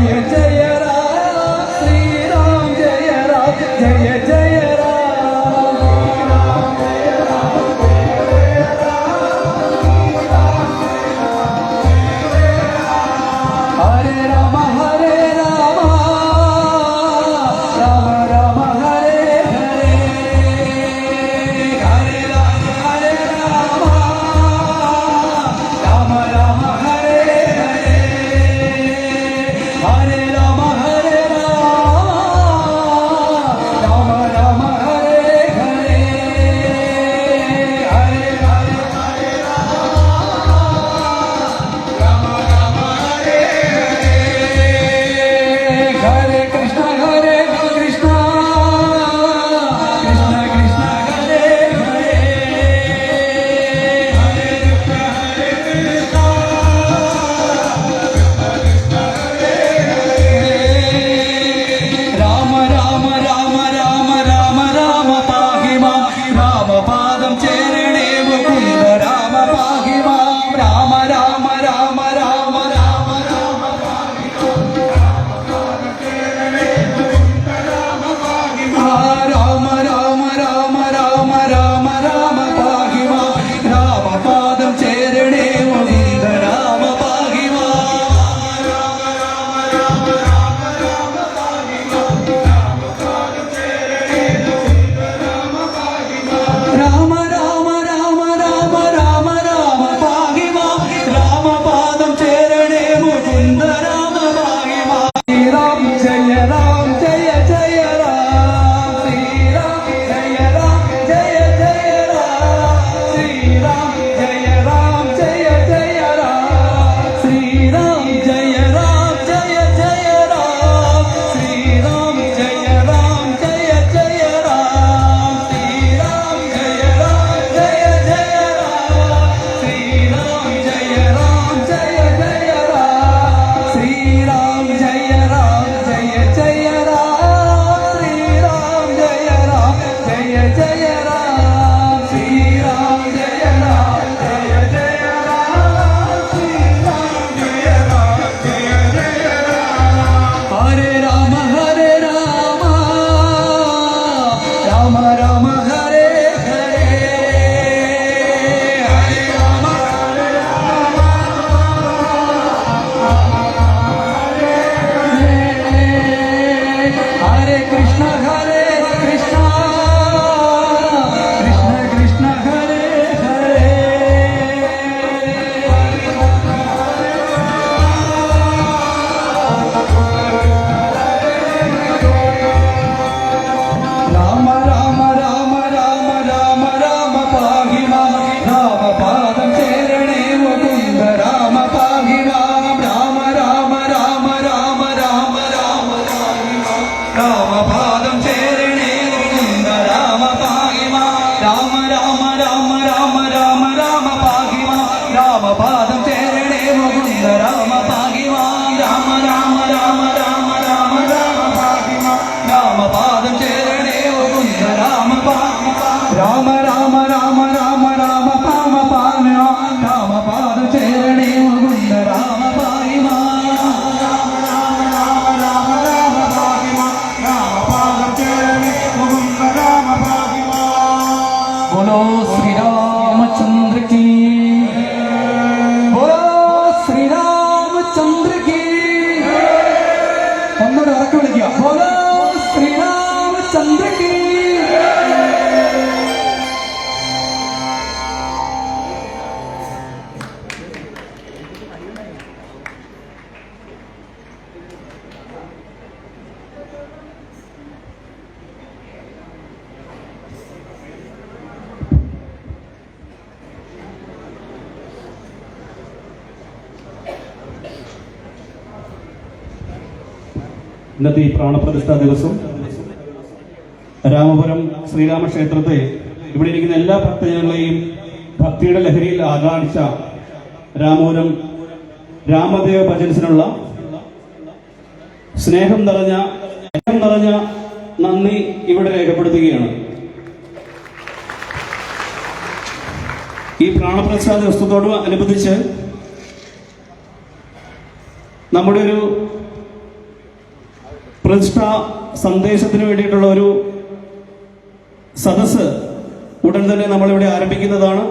yeah. Krishna Hare 하던 때 কোনো শ্রীরাম ഇന്നത്തെ ഈ പ്രാണപ്രതിഷ്ഠാ ദിവസം രാമപുരം ശ്രീരാമക്ഷേത്രത്തെ ഇവിടെ ഇരിക്കുന്ന എല്ലാ ഭക്തജനങ്ങളെയും ഭക്തിയുടെ ലഹരിയിൽ ആകാംക്ഷ രാമപുരം രാമദേവ ഭജൻസിനുള്ള സ്നേഹം നിറഞ്ഞ സ്നേഹം നിറഞ്ഞ നന്ദി ഇവിടെ രേഖപ്പെടുത്തുകയാണ്. ഈ പ്രാണപ്രതിഷ്ഠാ ദിവസത്തോട് അനുബന്ധിച്ച് നമ്മുടെ ഒരു പ്രതിഷ്ഠാ സന്ദേശത്തിന് വേണ്ടിയിട്ടുള്ള ഒരു സദസ്സ് ഉടൻ തന്നെ നമ്മളിവിടെ ആരംഭിക്കുന്നതാണ്.